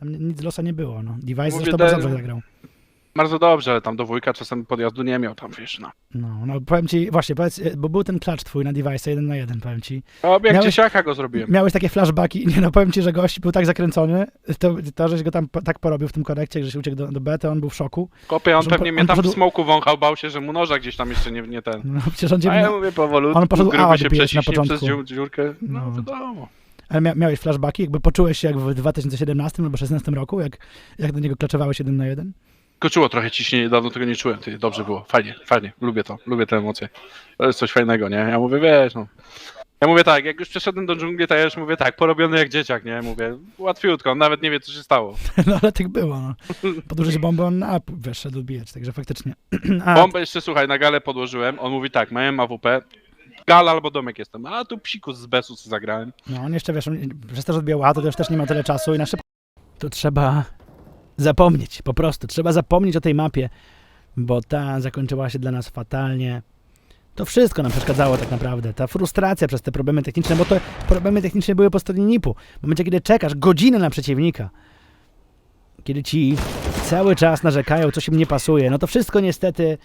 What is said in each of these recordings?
Tam ni- nic z losa nie było, no. Device Mówię, zresztą bardzo dobrze zagrał. Bardzo dobrze, ale tam do wujka czasem podjazdu nie miał, tam wiesz, no. No, no powiem ci, właśnie, powiedz, e, bo był ten klacz twój na device jeden na jeden, powiem ci. A jak Miałeś- go zrobiłem. Miałeś takie flashbacki, nie no, powiem ci, że gość był tak zakręcony, to, to żeś go tam po, tak porobił w tym korekcie, że się uciekł do, do B, to on był w szoku. Kopie, on że pewnie on mnie tam w poszedł- smoku wąchał, bał się, że mu noża gdzieś tam jeszcze nie, nie ten. No, przecież on A ja mówię powolutku, on poszedł A gruby się na przeciśnie przez początku. dziur, dziurkę. No, No. wiadomo. Ale mia, miałeś flashbacki, jakby poczułeś się jak w 2017 albo 2016 roku, jak, jak do niego klaczowałeś jeden na jeden? Koczyło trochę ciśnienie, dawno tego nie czułem. Ty, dobrze było, fajnie, fajnie, lubię to, lubię te emocje. To jest coś fajnego, nie? Ja mówię, wiesz, no. Ja mówię tak, jak już przeszedłem do dżungli, to ja już mówię tak, porobiony jak dzieciak, nie? Mówię, łatwiutko, on nawet nie wie, co się stało. No ale tak było, no. Podłożyć bombę, on a, wiesz, szedł odbijać, także faktycznie. A, Bombę jeszcze, słuchaj, na galę podłożyłem, on mówi tak, miałem AWP, gala albo domek jestem, a tu psikus z besu co zagrałem. No on jeszcze, wiesz, on, przez to, że odbijał A, to też, też nie ma tyle czasu i na szybko. To trzeba zapomnieć, po prostu. Trzeba zapomnieć o tej mapie, bo ta zakończyła się dla nas fatalnie. To wszystko nam przeszkadzało tak naprawdę. Ta frustracja przez te problemy techniczne, bo to problemy techniczne były po stronie NIP-u. W momencie, kiedy czekasz godzinę na przeciwnika, kiedy ci cały czas narzekają, coś im nie pasuje, no to wszystko niestety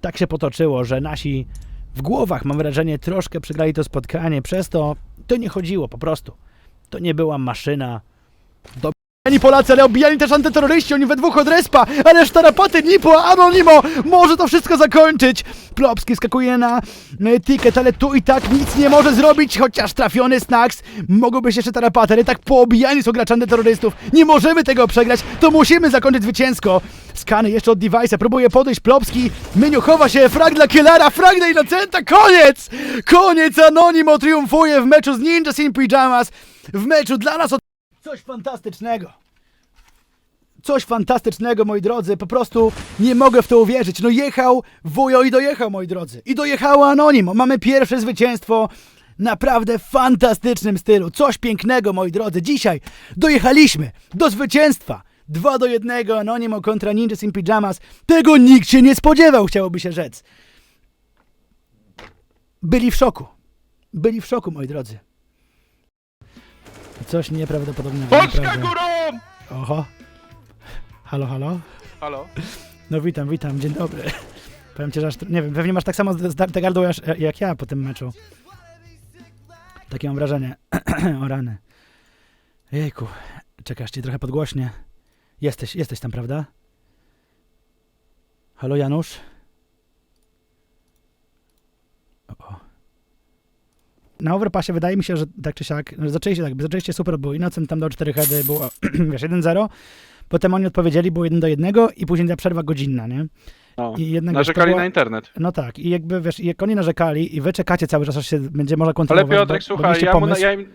tak się potoczyło, że nasi w głowach, mam wrażenie, troszkę przegrali to spotkanie. Przez to to nie chodziło po prostu. To nie była maszyna. Do... Oni Polacy, ale obijali też antyterroryści, oni we dwóch od respa, ale sztarapaty, Nipo, Anonimo, może to wszystko zakończyć. Plopski skakuje na ticket, ale tu i tak nic nie może zrobić, chociaż trafiony Snax. Mogą być jeszcze tarapaty, ale tak poobijani są gracze antyterrorystów. Nie możemy tego przegrać, to musimy zakończyć zwycięsko. Skany jeszcze od device'a, próbuje podejść Plopski, Myniu chowa się, frag dla Killera, frag dla Innocenta, koniec! Koniec, Anonimo triumfuje w meczu z Ninjas in Pyjamas, w meczu dla nas od... Coś fantastycznego. Coś fantastycznego, moi drodzy. Po prostu nie mogę w to uwierzyć. No jechał wujo i dojechał, moi drodzy. I dojechało Anonimo. Mamy pierwsze zwycięstwo. Naprawdę fantastycznym stylu. Coś pięknego, moi drodzy. Dzisiaj dojechaliśmy do zwycięstwa. 2 do 1 Anonimo kontra Ninjas in Pyjamas. Tego nikt się nie spodziewał, chciałoby się rzec. Byli w szoku. Byli w szoku, moi drodzy. Coś nieprawdopodobnego. Polska naprawdę. górą! Oho. Halo, halo. Halo? No witam, witam, dzień dobry. Powiem ci, że aż, nie wiem, pewnie masz tak samo zdarte gardło jak, jak ja po tym meczu. Takie mam wrażenie. o rany. Jejku, czekasz ci trochę podgłośnie. Jesteś, jesteś tam, prawda? Halo Janusz? O, o. Na overpassie wydaje mi się, że tak czy siak, zaczęliście tak, zaczęliście super, był Innocent tam dał 4 heady, było, wiesz, 1-0, potem oni odpowiedzieli, było 1 do 1 i później ta przerwa godzinna, nie? No. I jednak, Narzekali była- na internet. No tak, i jakby wiesz, jak oni narzekali i wy czekacie cały czas, aż się będzie można Ale kontynuować. Piotrek, bo, słuchaj, bo ja, mu, pomysł. ja im...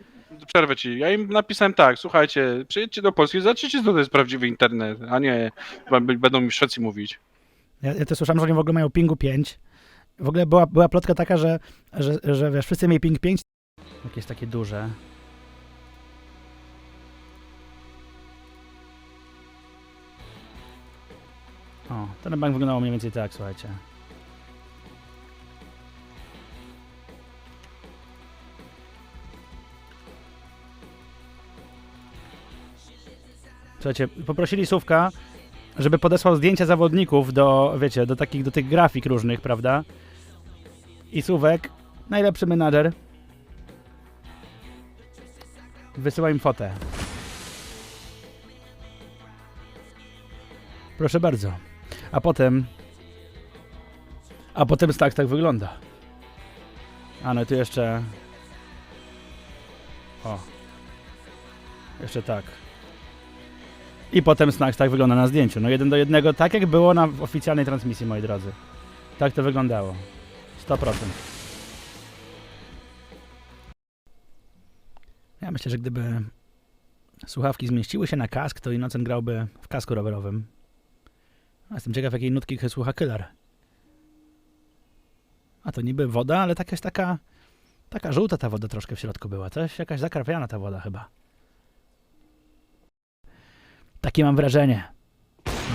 Przerwę ci. Ja im napisałem tak, słuchajcie, przyjedźcie do Polski, zobaczycie, co to jest prawdziwy internet, a nie będą mi w Szwecji mówić. Ja, ja to słyszałem, że oni w ogóle mają pingu 5. W ogóle była, była plotka taka, że, że, że wiesz, wszyscy mieli ping 5. Jakieś takie duże. O, ten bank wyglądał mniej więcej tak, słuchajcie. Słuchajcie, poprosili Sówka, żeby podesłał zdjęcia zawodników do, wiecie, do takich, do tych grafik różnych, prawda? I Sówek, najlepszy menadżer, wysyła im fotę. Proszę bardzo. A potem... A potem tak tak wygląda. A no tu jeszcze... O. Jeszcze tak. I potem Snacks tak wygląda na zdjęciu. No jeden do jednego, tak jak było na oficjalnej transmisji, moi drodzy. Tak to wyglądało. 100%. Ja myślę, że gdyby słuchawki zmieściły się na kask, to Innocent grałby w kasku rowerowym. A jestem ciekaw, jakiej nutki słucha Killer. A to niby woda, ale jest taka... Taka żółta ta woda troszkę w środku była. Coś, jakaś zakrapiana ta woda chyba. Takie mam wrażenie.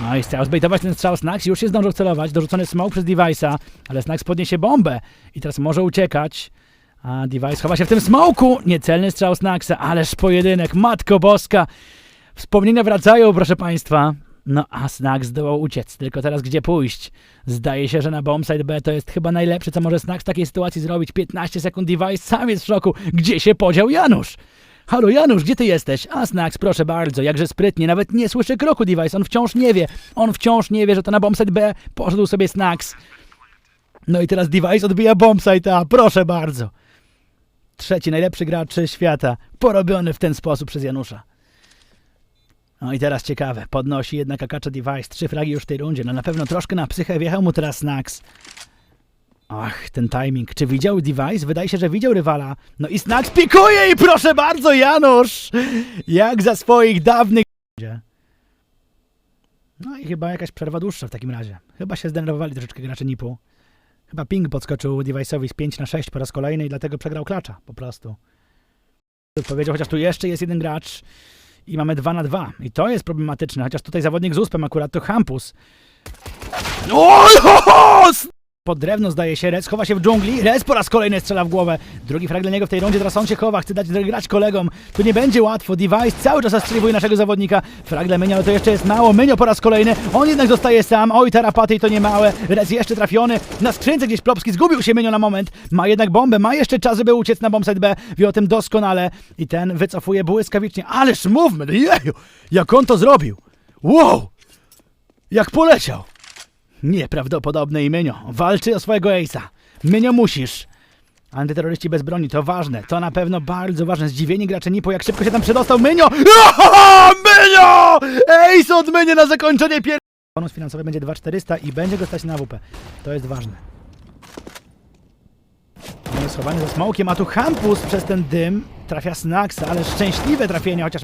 No i chciał zbejtować ten strzał Snax, już się zdążył celować, dorzucony smoke przez Device'a, ale Snax podniesie bombę i teraz może uciekać. A Device chowa się w tym smoku! Niecelny strzał Snaxa, ależ pojedynek, matko boska! Wspomnienia wracają, proszę państwa. No a Snax zdołał uciec, tylko teraz gdzie pójść? Zdaje się, że na bombsite B to jest chyba najlepsze, co może Snax w takiej sytuacji zrobić. 15 sekund device, sam jest w szoku. Gdzie się podział Janusz? Halo Janusz, gdzie ty jesteś? A Snax, proszę bardzo, jakże sprytnie, nawet nie słyszy kroku device, on wciąż nie wie. On wciąż nie wie, że to na bombsite B poszedł sobie Snax. No i teraz device odbija bombsite A, proszę bardzo. Trzeci najlepszy gracz świata, porobiony w ten sposób przez Janusza. No i teraz ciekawe, podnosi jednak Akacza Device, trzy fragi już w tej rundzie, no na pewno troszkę na psychę wjechał mu teraz Snax. Ach, ten timing. Czy widział Device? Wydaje się, że widział rywala. No i Snax pikuje i proszę bardzo, Janusz! Jak za swoich dawnych... No i chyba jakaś przerwa dłuższa w takim razie. Chyba się zdenerwowali troszeczkę gracze Nipu. Chyba ping podskoczył Device'owi z 5 na 6 po raz kolejny i dlatego przegrał klacza, po prostu. Powiedział, chociaż tu jeszcze jest jeden gracz i mamy 2 na 2. I to jest problematyczne, chociaż tutaj zawodnik z uspem akurat to Hampus. Ho! Pod drewno zdaje się, Rez chowa się w dżungli, Rez po raz kolejny strzela w głowę. Drugi frag dla niego w tej rundzie, teraz on się chowa, chce dać grać kolegom. Tu nie będzie łatwo, Device cały czas zastrzeliwuje naszego zawodnika. Frag dla ale to jeszcze jest mało, Mynio po raz kolejny, on jednak zostaje sam. Oj, tarapaty i to nie małe, Rez jeszcze trafiony. Na skrzynce gdzieś Plopski, zgubił się Mynio na moment. Ma jednak bombę, ma jeszcze czas, żeby uciec na bombsite B, wie o tym doskonale. I ten wycofuje błyskawicznie, ależ movement, jeju, jak on to zrobił. Wow! Jak poleciał! Nieprawdopodobne i Mynio. Walczy o swojego ace'a. Mynio musisz. Antyterroryści bez broni, to ważne. To na pewno bardzo ważne. Zdziwieni gracze Nipo, jak szybko się tam przedostał. Mynio! Ohoho! Mynio! Od Mynio na zakończenie pier... Bonus finansowy będzie 2400 i będzie go stać na WP. To jest ważne. Schowany za smokiem, a tu Hampus przez ten dym trafia Snaxa, ale szczęśliwe trafienie, chociaż